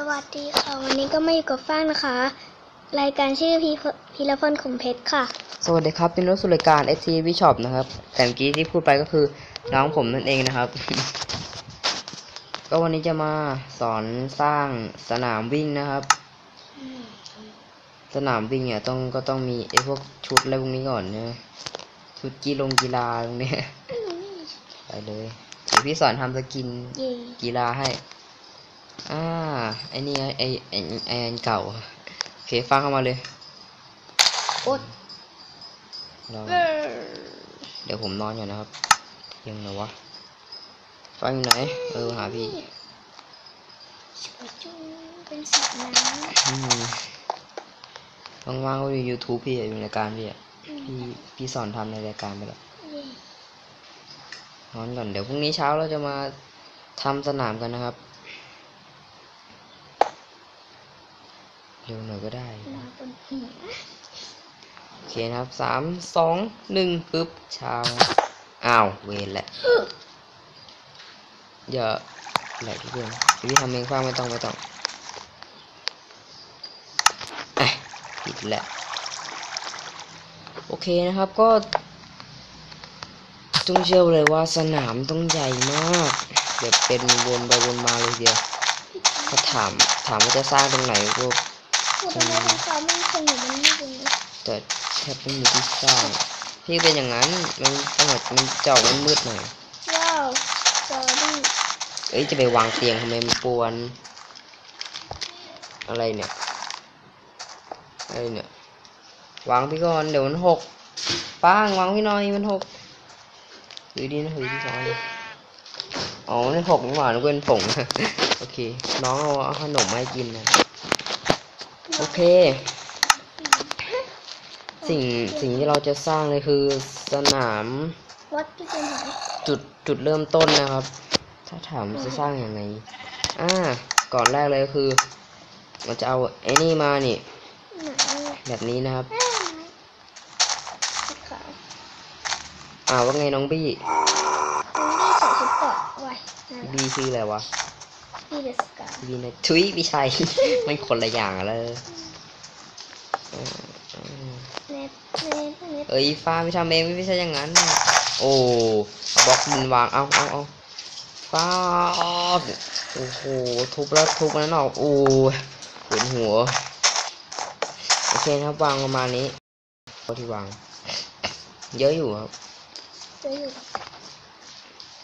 สวัสดีค่ะ วันนี้ก็มาอยู่กับฟ้างนะคะ รายการชื่อพีพีรพลขุมเพชรค่ะ สวัสดีครับเป็นรถสุรายการ FT Bishop นะครับ แต่เมื่อกี้ที่พูดไปก็คือน้องผมนั่นเองนะครับ ก็วันนี้จะมาสอนสร้างสนามวิ่งนะครับ สนามวิ่งเนี่ยต้องก็ต้องมีไอ้พวกชุดอะไรพวกนี้ก่อนนะชุดกีฬงกีฬาตรงเนี้ยไปเลยเดี๋ยวพี่สอนทำสกินเย่กีฬาให้ อ่าไอ้นี่ไงไอ้ไอ้ไอ้อันเก่าโอเคฟังเข้ามาเลยกดรอเดี๋ยวผมนอนอยู่นะครับ ยังไงวะฟังอยู่ไหน เออหาพี่ช่วยจุ้งเป็นสีน้อืมว่างๆก็ดู YouTube พี่อะอยู่ในรายการพี่อะำพี่พี่สอนทำในรายการไปแล้วเย่นอนก่อนเดี๋ยวพรุ่งนี้เช้าเราจะมาทำสนามกันนะครับ เร็วหน่อยก็ได้โอเคนะครับสามสองหนึ่งปึ๊บเช้าอ้าวเวรแหละอย่าแหลกทุกคนพี่ทำเองฟังไม่ต้องไม่ต้องอะผิดแหละโอเคนะครับก็ต้องเชื่อเลยว่าสนามต้องใหญ่มากแบบเป็นวนไปวนมาเลยเดียว ถ้าถามถามว่าจะสร้างตรงไหนก็ พูดทำไมท้องฟ้าไม่คงอยู่บนนี้เลยแต่แทบไม่มีที่สร้างพี่เป็นอย่างนั้นมันต้องแบบมันเจาะมันมืดหน่อยว้าวจอดี้เอ้ยจะไปวางเตียงทำไมมันปวน อะไรเนี่ยอะไรเนี่ยวางพี่ก่อนเดี๋ยวมันหกป้างวางพี่หน่อยมันหกหรือดีนะหรือที่สองอ๋อนี่หกนี่หว่านึกว่าเป็นผงโอเค น้องเอาเอาขนมมาให้กินนะ โอเค สิ่งสิ่งที่เราจะสร้างเลยคือสนามวัดที่เป็นไหนจุดจุดเริ่มต้นนะครับ ถ้าถามจะสร้างอย่างไงอ่าก่อนแรกเลยก็คือมันจะเอาไอ้นี่มานี่ไหนแบบนี้นะครับแม่ไหนสีขาวอ่าว่าไงน้องบี้มันที่ใส่ชุดเกราะไว้นั่นแหละบี้ชื่ออะไรวะ พี่เดสกาบี้นะทุยพี่ชัยมันคนละอย่างอะเลยอ่าอ่าเน็ตเน็ตเน็ตเอ้ยฟ้าไม่ทำเองไม่ใช่อย่างนั้น โอ้บล็อกดินวางเอาเอาเอาฟ้าโอ้โหทุบแล้วทุบแล้วออกโอ้ยปวดหัวโอเคนะครับวางประมาณนี้เอาที่วาง เยอะอยู่ครับจะอยู่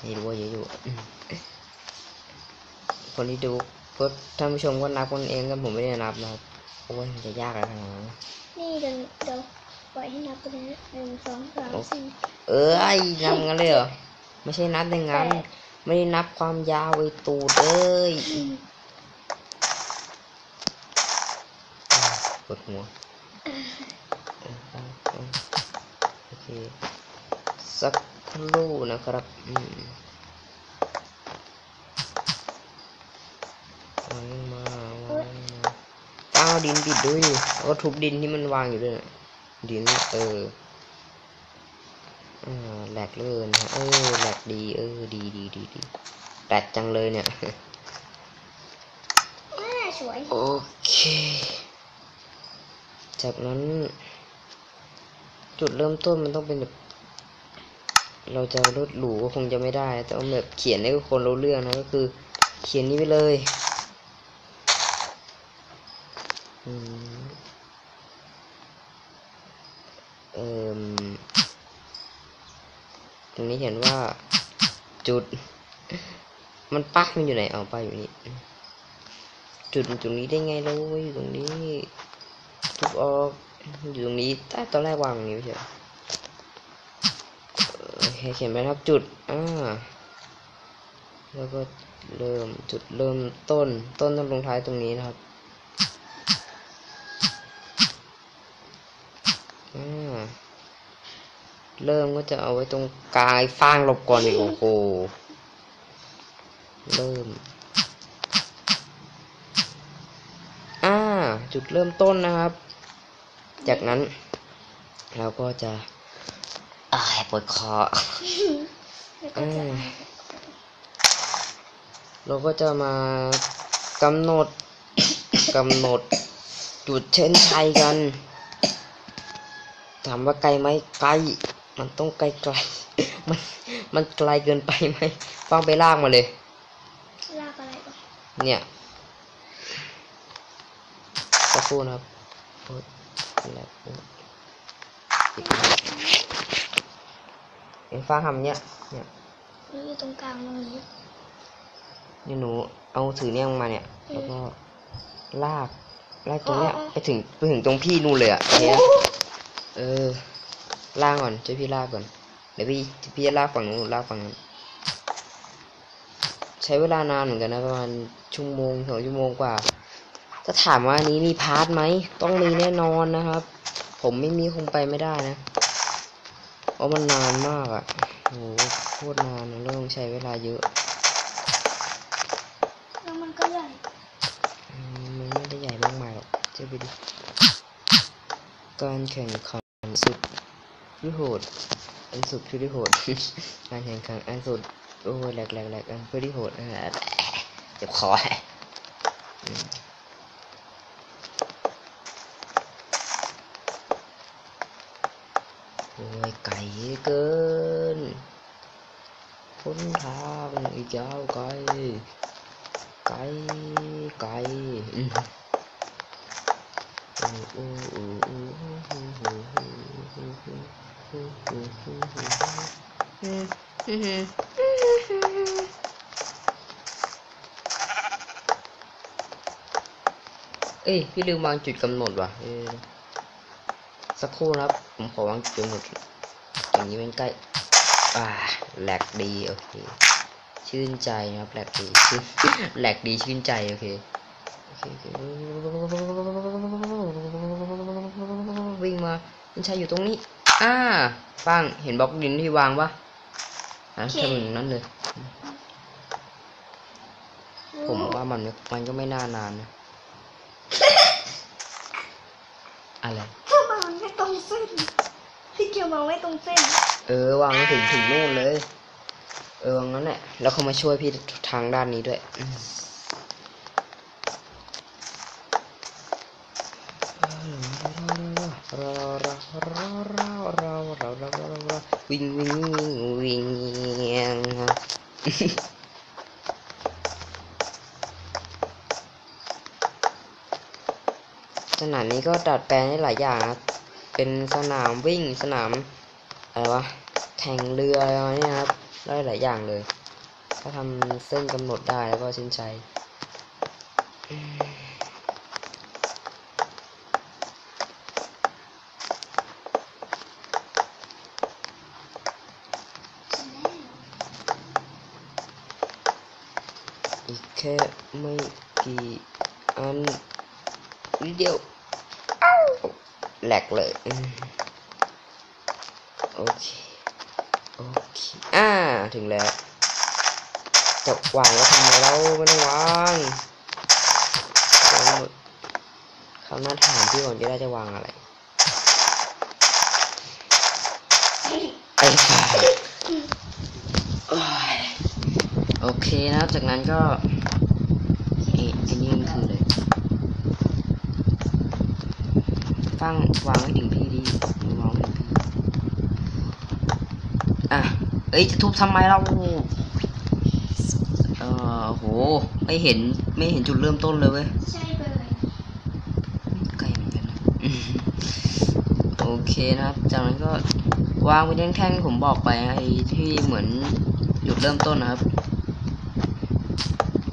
ไม่รู้ว่าเยอะอยู่อืม คนที่ดูก็ท่านผู้ชมก็นับกันเองกันผมไม่ได้นับนะครับโอ้ยมันจะยากอะไรขนาดนั้นนี่เดี๋ยวเดี๋ยวปล่อยให้นับไปเลยนะหนึ่งสองสามสี่เอ้ยนับงั้นเลยเหรอไม่ใช่นับอย่างนั้นแปดไม่ได้นับความยาวไอ้ตูดเอ้ยปวดหัวเออเอาเอาโอเคสักครู่นะครับอืม วางมาวางมาอ้าวดินปิดด้วยดิแล้วก็ทุบดินที่มันวางอยู่ด้วยนะดินเอออ่าแหลกเลยนะเออแหลกดีเออดีดีดีดีแหลกจังเลยเนี่ยแม่สวยโอเค จากนั้น จุดเริ่มต้นมันต้องเป็นแบบเราจะลดหรูก็คงจะไม่ได้ แต่ว่าแบบเขียนให้คนรู้เรื่องนะก็คือ เขียนนี้ไปเลยอืม เอ่มตรงนี้เห็นว่าจุด มันปักมันอยู่ไหนเอาไปอยู่นี่จุดตรงนี้ได้ไงเราอยู่ตรงนี้ทุบออกอยู่ตรงนี้แต่ตอนแรกวางนี้เหรอโอเขียนไปครับจุดอ่าแล้วก็เริ่มจุดเริ่มต้นต้นต้องลงท้ายตรงนี้นะครับอ่า เริ่มก็จะเอาไว้ตรงกลางไอ้ฟางหลบก่อนอีกโอ้โหเริ่มอ่าจุดเริ่มต้นนะครับ จากนั้น เราก็จะอ่ายปวดคอแล้วก็จะอืมเราก็จะมากำหนดกำหนดจุดเช่นชัยกันถามว่าไกลไหมไกล มันต้องไกลไกลมันมันไกลเกินไปไหมฟังไปลากมาเลยลากอะไรก่อนเนี่ยสักครู่นะครับโอ๊ยแล้วโอ๊ยปิดนะเอ็นฟ้าทำเนี่ยเนี่ยนี่อยู่ตรงกลางตรงนี้นี่หนูเอาถือเนี่ยมาเนี่ยแล้วก็ลากลากตรงเนี้ยไปถึงไปถึงตรงพี่นู่นเลยอะเนี่ยเออ ลากก่อนช่วยพี่ลากก่อน เดี๋ยวพี่พี่จะลากฝั่งนู้นหนูลากฝั่งนั้นใช้เวลานานเหมือนกันนะประมาณชั่วโมงสองชั่วโมงกว่า ถ้าถามว่าอันนี้มีพาร์ทไหมต้องมีแน่นอนนะครับ ผมไม่มีคงไปไม่ได้นะเพราะมันนานมากอะ่ะโหโคตรนานนะแล้วต้องใช้เวลาเยอะแล้วมันก็ใหญ่อืมมันไม่ได้ใหญ่มากมายหรอกเชื่อไปดิการแข่งขันสุด ที่โหด อันสุดคือที่โหด การแข่งขันอันสุด โอ้ยแหลกแหลกแหลกอันเพื่อที่โหดอ่าเจ็บคอโอ้ยไกลเกินพ้นทางอีกยาวไกลไกลไกลอืมโอ้โอ้โอ้โอ้โอ้ อ้โอ้โอ้โอ้โอ้โอ้โอ้อืมอืมอืมเอ้ยพี่ลืมวางจุดกำหนดว่ะสักครู่นะครับ ผมขอวางจุดกำหนดอย่างนี้มันใกล้อ่าแหลกดีโอเคชื่นใจนะครับแหลกดีชื่นแหลกดีชื่นใจโอเคโอเคโอเควิ่งมามันชายอยู่ตรงนี้ อ่าปังเห็นบล็อกดินที่วางปะอะทำอย่างนั้นเลย ผมว่ามันไม่มันก็ไม่น่านานนะอะไรถ้าวางไม่ตรงเส้นพี่เกียววางไม่ตรงเส้น เออวางให้ถึงถึงนู่นเลย เออวางนั้นแหละแล้วเขามาช่วยพี่ทางด้านนี้ด้วย วิ่งวิ่งวิ่งวิ่งสนามนี้ก็ดัดแปลงได้หลายอย่างนะเป็นสนามวิ่งสนามอะไรวะ แข่งเรืออะไรนี้นะครับ ได้หลายอย่างเลย ถ้าทำเส้นกำหนดได้แล้วก็ชื่นใจ อีกแค่ไม่กี่อันนิดเดียวอ้แหลกเลย โอเค โอเค อ่า ถึงแล้ว จะวางแล้วทำไมเราไม่ต้องวางคราหน้าถามพี่ก่อนจะได้จะวางอะไร ไอ้ฝ่ายโอ้ยโอ เคนะครับจากนั้นก็ไอ้ไอ้นี่มันคือเลยตั้งวางไว้ถึงพี่ดีวางไว้ถึงพี่อะเอ้ยจะทุบทำไมเราเออโหไม่เห็นไม่เห็นจุดเริ่มต้นเลยเว้ยใช่เลยไกลเหมือนกันนะอืมโอเคนะครับ จากนั้นก็วางไว้แท่งๆผมบอกไปไอ้ที่เหมือนจุดเริ่มต้นนะครับ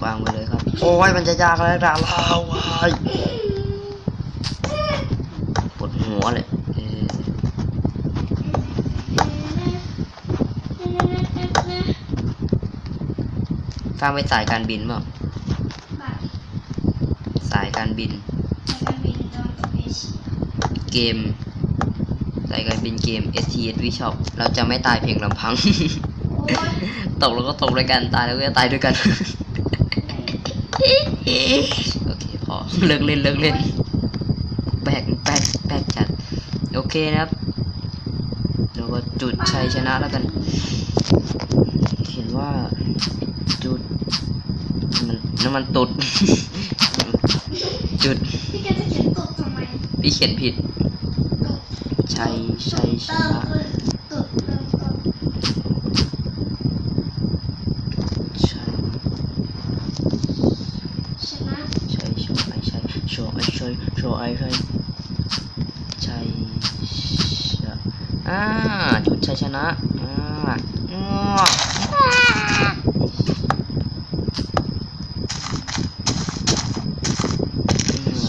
วางไปเลยครับ โอ้ยมันจะยากแล้วดาลาวายปวดหัวเลยเออสร้างไปสายการบินเปล่าสายการบิน เกม สายการบินเกม S T S V Shop เราจะไม่ตายเพียงลำพัง ตกแล้วก็ตกด้วยกัน ตายแล้วก็จะตายด้วยกัน โอเคพอเลิกเล่นเลิกเล่นแปลกแปลกแปลกจัด โอเคนะครับแล้วก็จุดชัยชนะแล้วกันเห็นว่าจุดมันน้ำมันตุด จุด พี่แกจะเขียนตกทำไมพี่เขียนผิดตกชัยชัยชเติมนะ ตกเติมตก ชัย ชนะ ชัยโชว์ไอชัยโชว์ไอชั ยโชว์ไอชัยชัยชะอ่า จุดชัยชนะ อ่าอ้ออ่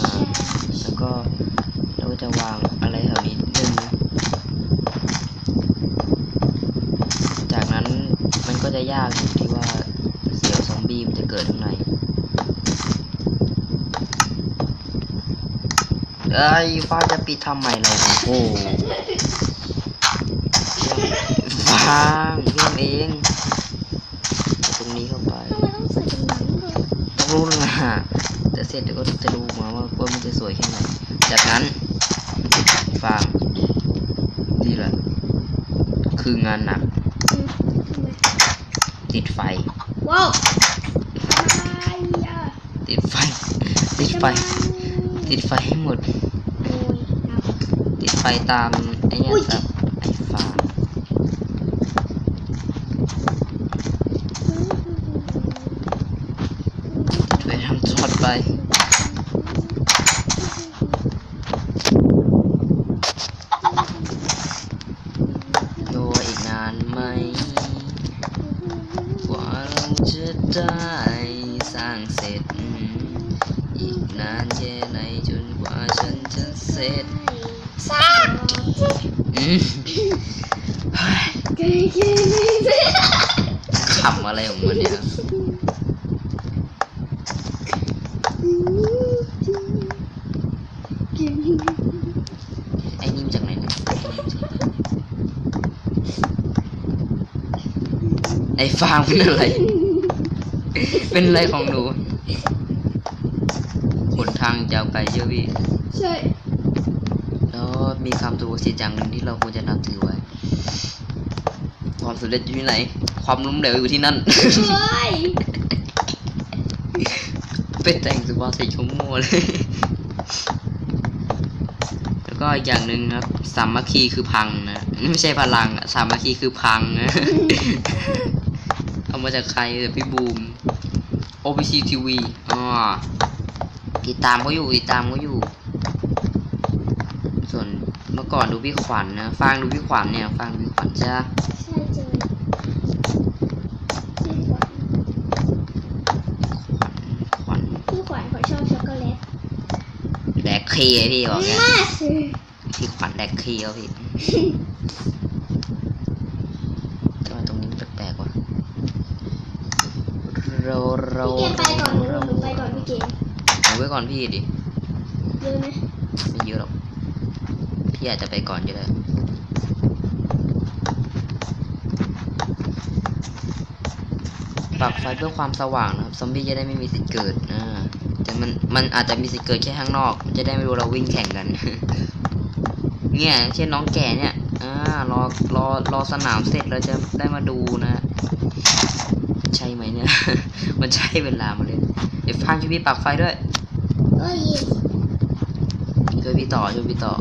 าแล้วก็เราก็จะวางอะไรแถวนี้นิดนึงจากนั้นมันก็จะยากอยู่ที่ว่าเสียวซอมบี้มันจะเกิดข้างใน เอ้ยฟ้าจะปิดทำไมเราโอ้โหฟ้างเรื่องเองเอาตรงนี้เข้าไปทำไมต้องใส่เป็นหนังด้วยต้องรู้แล้วนะแต่เสร็จเดี๋ยวก็จะรู้มาว่าว่ามันจะสวยแค่ไหนจากนั้นฟางนี่แหละคืองานหนักอืมทำไมติดไฟว้าวอะไรอะติดไฟ ติดไฟ ติดไฟให้หมดโอ้ยเอาติดไฟตามไอ้เนี่ยอุ๊ยตามไอ้ฟางไปทำจอดไป มันเนี่ยไอ้นี่มาจากไหนเนี่ยไอ้ฟางเป็นอะไร เป็นอะไรของหนูหนทางยาวไกลเยอะพี่ ใช่ แล้วมีคำตัวสิอย่างหนึ่งที่เราควรจะนับถือไว้ ความสำเร็จอยู่ที่ไหน ความล้มเหลวอยู่ที่นั่น เฮ้ยเป็นแต่งสุภาษิตชั่วโมงเลย แล้วก็อีกอย่างหนึ่งนะครับ สามัคคีคือพังนะไม่ใช่พลังอะสามัคคีคือพังนะเอามาจากใครจากพี่บูม OBC TV อ๋อติดตามเขาอยู่ติดตามเขาอยู่ ส่วนเมื่อก่อนดูพี่ขวัญนะฟังดูพี่ขวัญเนี่ย ฟังดูพี่ขวัญจ้า ใช่เจอพี่ขวัญ ขวัญ พี่ขวัญเขาชอบช็อกโกแลต แดกเคพี่บอกเนี่ยมากพี่ขวัญแดกเคแล้วพี่ทำไมตรงนี้มันแปลกๆวะโรโรพี่เกมไปก่อนหนูหนูไปก่อนพี่เกมเอาไว้ก่อนพี่ดิเยอะไหมไม่เยอะหรอกพี่อาจจะไปก่อนก็ได้ ปักไฟเพื่อความสว่างนะครับซอมบี้จะได้ไม่มีสิทธิ์เกิดอ่าแต่มันมันอาจจะมีสิทธิ์เกิดแค่ข้างนอก จะได้ไม่รู้เราวิ่งแข่งกัน เนี่ยเช่นน้องแก่เนี่ยอ่ารอรอรอสนามเสร็จเราจะได้มาดูนะ ใช่ไหมเนี่ย มันใช่เวลามาเลยเดี๋ยวฟังช่วยพี่ปักไฟด้วยเอ้ยช่วยพี่ต่อช่วยพี่ต่อ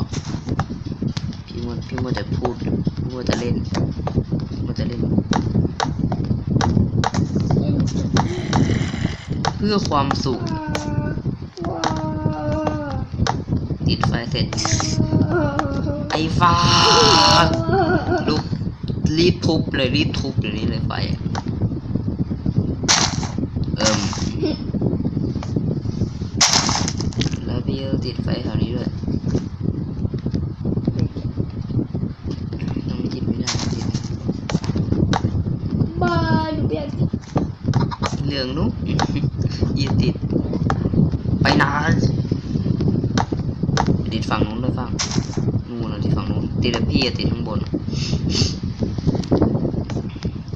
พี่มัวพี่มัวแต่พูดพี่มัวแต่เล่นมัวแต่เล่น เพื่อความสุข ติดไฟเสร็จ ไอ้ฟ้าลุกรีบทุบเลยรีบทุบอย่างนี้เลยไฟเอิ่มแล้วพี่ก็ติดไฟแถวนี้ด้วยต้องติดไม่ได้ติด บ้าหนูไม่อยากติด เหลืองนุ๊กยืนติด ไปนานติดฝั่งนู้นเลยฝั่งนู่นนะติดฝั่งนู้นติดแล้วพี่อะติดข้างบน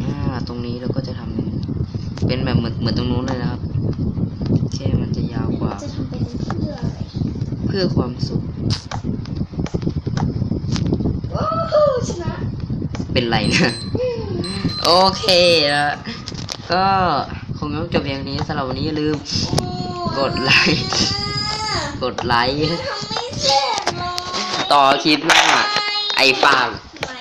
อ่าตรงนี้เราก็จะทำเป็นเป็นแบบเหมือนเหมือนตรงนู้นเลยนะครับแค่มันจะยาวกว่า จะทำเป็นเพื่ออะไรเพื่อความสุขโอ้โหชนะ เป็นไรเนะ โอเคนะก็ค งต้องจบเพียงนี้สำหรับวันนี้อย่าลืม กดไลค์คกดไลค์ทำไม่เสร็จเลยต่อคลิปหน้า ไอ้ปากไม่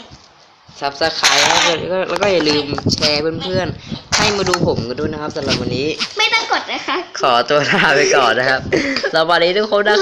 ซับสไครต์แล้วก็แล้วก็อย่าลืมแชร์เพื่อนๆ ให้มาดูผมกันด้วยนะครับสำหรับวันนี้ ไม่ต้องกดนะคะ ขอตัวลาไปก่อนนะครับสวัสดีทุกคนนะครับ